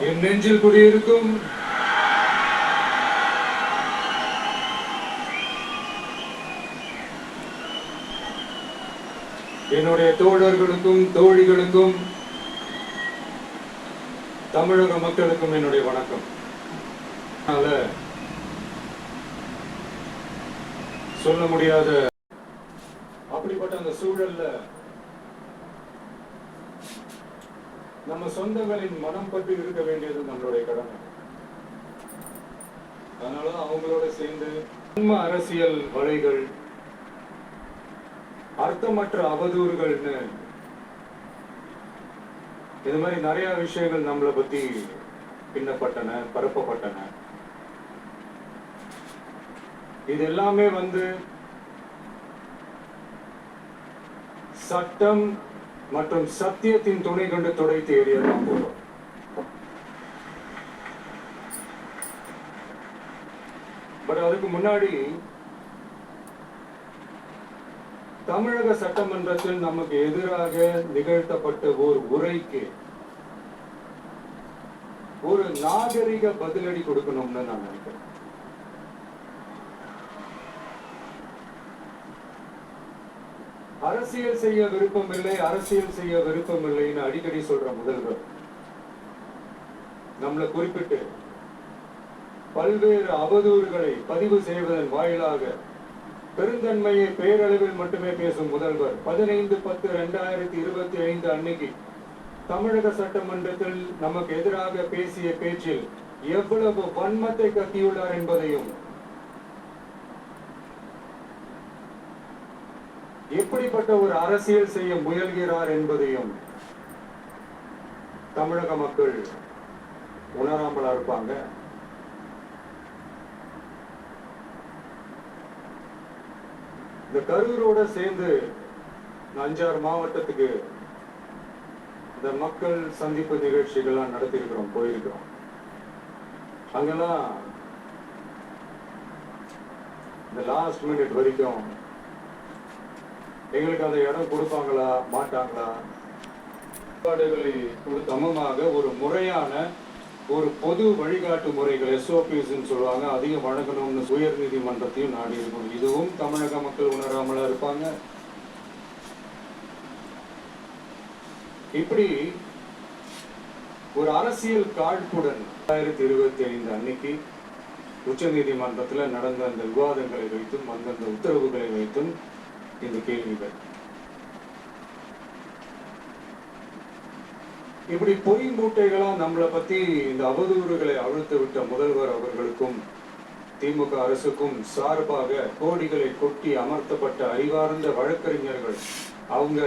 என் நெஞ்சில் குடியிருக்கும் என்னுடைய தோழர்களுக்கும் தோழிகளுக்கும் தமிழக மக்களுக்கும் என்னுடைய வணக்கம். அதனால சொல்ல முடியாத அப்படிப்பட்ட அந்த சூழல்ல நம்ம சொந்தங்களின் மனம் பற்றி இருக்க வேண்டியது நம்மளுடைய கடமை. அதனால அவங்களோட சேர்ந்து உண்ம அரசியல் வலைகள் அர்த்தமற்ற அவதூறுகள்னு இது மாதிரி நிறைய விஷயங்கள் நம்மளை பத்தி பின்னப்பட்டன பரப்பப்பட்டன. இது எல்லாமே வந்து சட்டம் மற்றும் சத்தியத்தின் துணை கொண்டு துடைத்து எறியதான் போதும் பட் அதுக்கு முன்னாடி தமிழக சட்டமன்றத்தில் நமக்கு எதிராக நிகழ்த்தப்பட்ட ஒரு உரைக்கு ஒரு நாகரிக பதிலடி கொடுக்கணும்னு நான் நினைக்கிறேன். அரசியல் செய்ய விருப்பமில்லை அரசியல் செய்ய விருப்பமில்லைன்னு அடிக்கடி சொல்ற முதல்வர். நம்மளை குறிப்பிட்டு பல்வேறு அவதூறுகளை பதிவு செய்வதன் வாயிலாக பெருந்தன்மையை பேரளவில் மட்டுமே பேசும் முதல்வர். பதினைந்து பத்து ரெண்டாயிரத்தி இருபத்தி ஐந்து அன்னைக்கு தமிழக சட்டமன்றத்தில் நமக்கு எதிராக பேசிய பேச்சில் எவ்வளவு வன்மத்தை கத்தியுள்ளார் என்பதையும் எப்படிப்பட்ட ஒரு அரசியல் செய்ய முயல்கிறார் என்பதையும் தமிழக மக்கள் உணராமலா இருப்பாங்க. இந்த கரூரோட சேர்ந்து அஞ்சாறு மாவட்டத்துக்கு இந்த மக்கள் சந்திப்பு நிகழ்ச்சிகள்லாம் நடத்திருக்கிறோம் போயிருக்கிறோம். அங்கெல்லாம் இந்த லாஸ்ட் மினிட் வரைக்கும் எங்களுக்கு அந்த இடம் கொடுப்பாங்களா மாட்டாங்களா? ஏற்பாடுகளை சமமாக ஒரு முறையான ஒரு பொது வழிகாட்டு முறைகள் எஸ்ஓபிஸ்ன்னு சொல்லுவாங்க அதிகம் வழங்கணும்னு உயர் நீதிமன்றத்தையும் நாடி இருக்கணும். இதுவும் தமிழக மக்கள் உணராமலா இருப்பாங்க. இப்படி ஒரு அரசியல் காழ்ப்புடன் ரெண்டாயிரத்தி இருபத்தி ஐந்து அன்னைக்கு உச்ச நீதிமன்றத்துல நடந்த அந்த விவாதங்களை வைத்தும் அந்தந்த உத்தரவுகளை வைத்தும் இந்த கேள்விகள் இப்படி பொய் மூட்டைகளா நம்மளை பத்தி இந்த அவதூறுகளை அழுத்த விட்ட முதல்வர் அவர்களுக்கும் திமுக அரசுக்கும் சார்பாக கோடிகளை கொட்டி அமர்த்தப்பட்ட அறிவார்ந்த வழக்கறிஞர்கள் அவங்க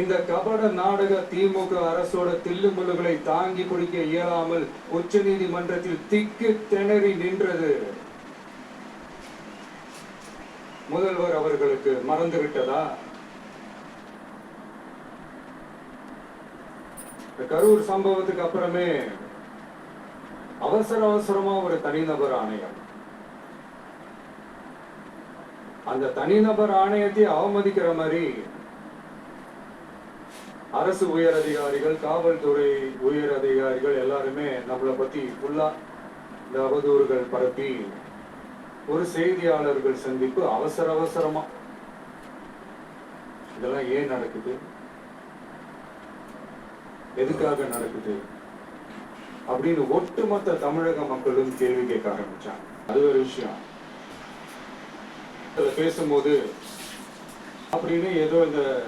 இந்த கபட நாடக திமுக அரசோட தில்லுமுல்லுகளை தாங்கி பிடிக்க இயலாமல் உச்ச நீதிமன்றத்தில் திக்கு திணறி நின்றது. முதல்வர் அவர்களுக்கு மறந்துவிட்டதா? இந்த கரூர் சம்பவத்துக்கு அப்புறமே அவசர அவசரமா ஒரு தனிநபர் ஆணையம். அந்த தனிநபர் ஆணையத்தை அவமதிக்கிற மாதிரி அரசு உயர் அதிகாரிகள் காவல்துறை உயர் அதிகாரிகள் எல்லாருமே நம்மளை பத்தி ஃபுல்லா இந்த அவதூறுகள் பரப்பி ஒரு செய்தியாளர்கள் சந்திப்பு அவசர அவசரமா. இதெல்லாம் ஏன் நடக்குது? எதுக்காக நடக்குது? அப்படின்னு ஒட்டுமொத்த தமிழக மக்களும் கேள்வி கேட்க ஆரம்பிச்சாங்க. அது ஒரு விஷயம். பேசும்போது அப்படின்னு ஏதோ இந்த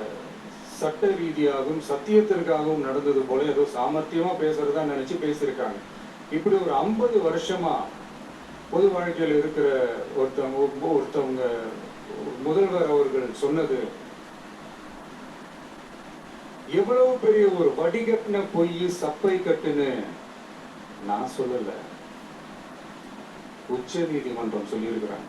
சட்ட ரீதியாகவும் சத்தியத்திற்காகவும் நடந்தது போல ஏதோ சாமர்த்தியமா பேசுறதா நினைச்சு பேசியிருக்காங்க. இப்படி ஒரு ஐம்பது வருஷமா பொது வாழ்க்கையில் இருக்கிற ஒருத்தவங்க ஒருத்தவங்க முதல்வர் அவர்கள் சொன்னது எவ்வளவு பெரிய ஒரு வடிகட்டின பொய் சப்பை கட்டுன்னு நான் சொல்லல. உச்ச நீதிமன்றம் சொல்லியிருக்கிறாங்க.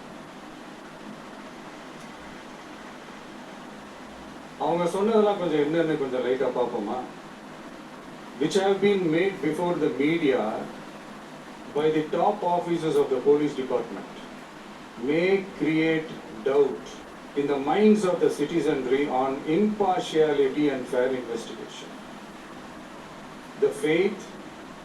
அவங்க சொன்னதெல்லாம் கொஞ்சம் என்னன்னு கொஞ்சம் லைட்டா பார்ப்போமா which have been made before the media by the top officers of the police department may create doubt in the minds of the citizenry on impartiality and fair investigation. The faith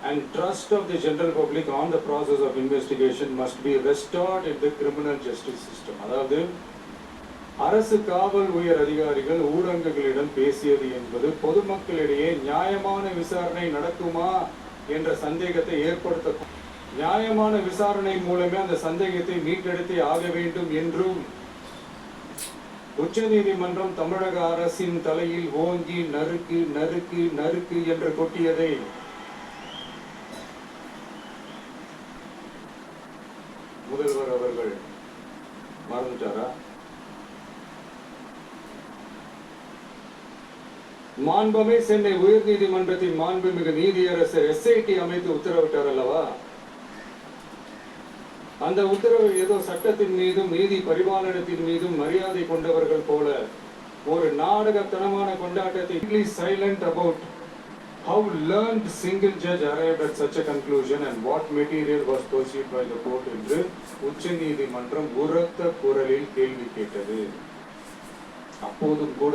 and trust of the general public on the process of investigation must be restored in the criminal justice system. அதாவது அரசு காவல் உயர் அதிகாரிகள் ஊடகங்களிடம் பேசியது என்பது பொதுமக்களிடையே நியாயமான விசாரணை நடக்குமா என்ற சந்தேகத்தை ஏற்படுத்த நியாயமான விசாரணை மூலமே அந்த சந்தேகத்தை மீட்டெடுத்தே ஆக வேண்டும் என்றும் உச்சநீதிமன்றம் தமிழக அரசின் தலையில் ஓங்கி நறுக்கு நறுக்கு நறுக்கு என்று கொட்டியதை முதல்வர் அவர்கள் மறந்துட்டாரா மாண்புமே சென்னை உயர் நீதிமன்றத்தின் மாண்புமிகு நீதியரசர் எஸ்ஐடி அமைத்து உத்தரவிட்டார் அல்லவா? அந்த உத்தரவு ஏதோ சட்டத்தின் மீதும் நீதி பரிபாலனத்தின் மீதும் மரியாதை கொண்டவர்கள் போல ஒரு நாடகத்தனமான கொண்டாட்டத்தை English silent about how learned single judge arrived at such a conclusion and what material was pursued by the court என்று உச்சநீதிமன்றம் உரத்த குரலில் கேள்வி கேட்டது. அப்போதும் கூட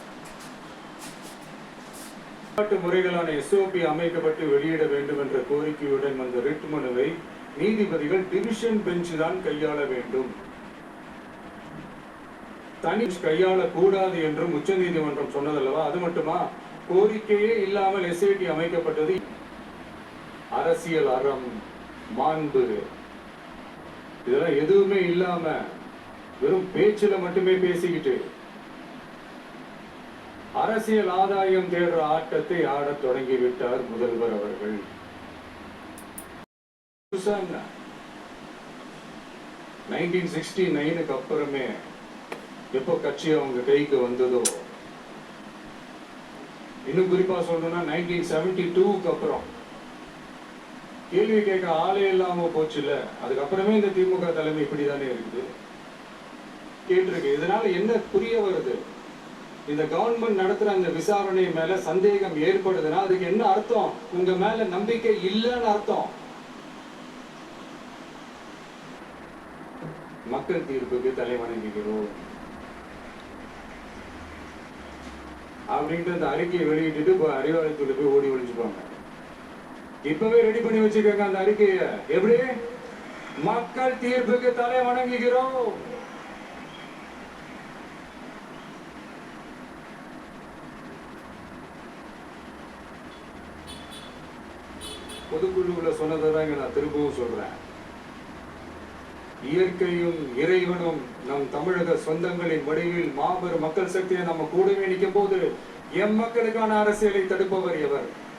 வழிபாட்டு முறைகளான எஸ்ஓபி அமைக்கப்பட்டு வெளியிட வேண்டும் என்ற கோரிக்கையுடன் வந்த ரிட் மனுவை நீதிபதிகள் டிவிஷன் பெஞ்ச் தான் கையாள வேண்டும். தனி கையாள கூடாது என்றும் உச்சநீதிமன்றம் சொன்னதல்லவா? அது மட்டுமா? கோரிக்கையே இல்லாமல் எஸ்ஐடி அமைக்கப்பட்டது அரசியல் அறம் மாண்பு. இதெல்லாம் எதுவுமே இல்லாம வெறும் பேச்சுல மட்டுமே பேசிக்கிட்டு அரசியல் ஆதாயம் தேடுற ஆட்டத்தை ஆடத் தொடங்கி விட்டார் முதல்வர் அவர்கள். நைன்டீன் சிக்ஸ்டி நைனுக்கு அப்புறமே எப்போ கட்சி அவங்க கைக்கு வந்ததோ இன்னும் குறிப்பா சொல்லணும்னா நைன்டீன் செவன்டி டூக்கு அப்புறம். கேள்வி கேட்க ஆளே இல்லாம போச்சுல அதுக்கப்புறமே இந்த திமுக தலைமை இப்படிதானே இருக்குது? கேட்டிருக்கு. இதனால என்ன புரிய வருது? இந்த கவர்மெண்ட் நடத்துற அந்த விசாரணை மேல சந்தேகம் ஏற்படுதுன்னா அதுக்கு என்ன அர்த்தம்? உங்க மேல நம்பிக்கை இல்லைன்னு அர்த்தம். மக்கள் தீர்ப்புக்கு தலை வணங்குகிறோம். அப்படின்ட்டு அந்த அறிக்கையை வெளியிட்டுட்டு இப்போ அறிவாலயத்துல போய் ஓடி ஒழிஞ்சுப்பாங்க இப்பவே ரெடி பண்ணி வச்சுக்கோங்க அந்த அறிக்கையை. எப்படி? மக்கள் தீர்ப்புக்கு தலை வணங்குகிறோம். பொதுக்குழுவில் சொன்னதை தாங்க நான் திரும்பவும் சொல்றேன். இயற்கையும் இறைவனும் நம் தமிழக சொந்தங்களின் வடிவில் மாபெரும் மக்கள் சக்தியை நம்ம கூடவே நிற்கும் போது எம் மக்களுக்கான அரசியலை தடுப்பவர் எவர்?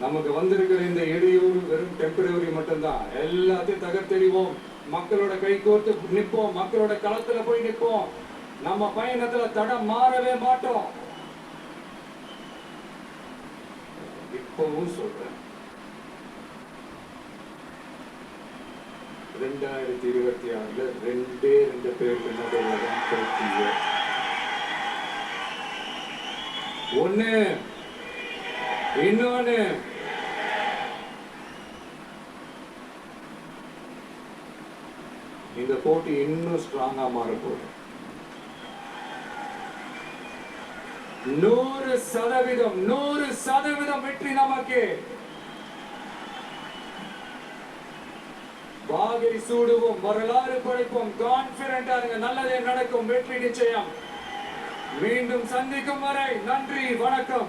நமக்கு வந்திருக்கிற இந்த இடையூறு வெறும் டெம்பரவரி மட்டும்தான். எல்லாத்தையும் தகர்த்தெறிவோம். மக்களோட கை கோர்த்து நிற்போம். மக்களோட களத்துல போய் நிற்போம். நம்ம பயணத்துல தடம் மாறவே மாட்டோம். இப்பவும் சொல்றேன். ரெண்டாயிரத்தி இருபத்தி ஆறுல ரெண்டே ரெண்டு பேருக்கு நடுவில் தான் போட்டிங்க ஒண்ணு. இந்த போட்டி இன்னும் ஸ்ட்ராங்கா மாறப்போகுது நூறு சதவீதம் நூறு சதவீதம் வெற்றி நமக்கு. வாகை சூடுவோம் வரலாறு படைப்போம் கான்பிடண்டா இருங்க நல்லதே நடக்கும் வெற்றி நிச்சயம். மீண்டும் சந்திக்கும் வரை நன்றி வணக்கம்.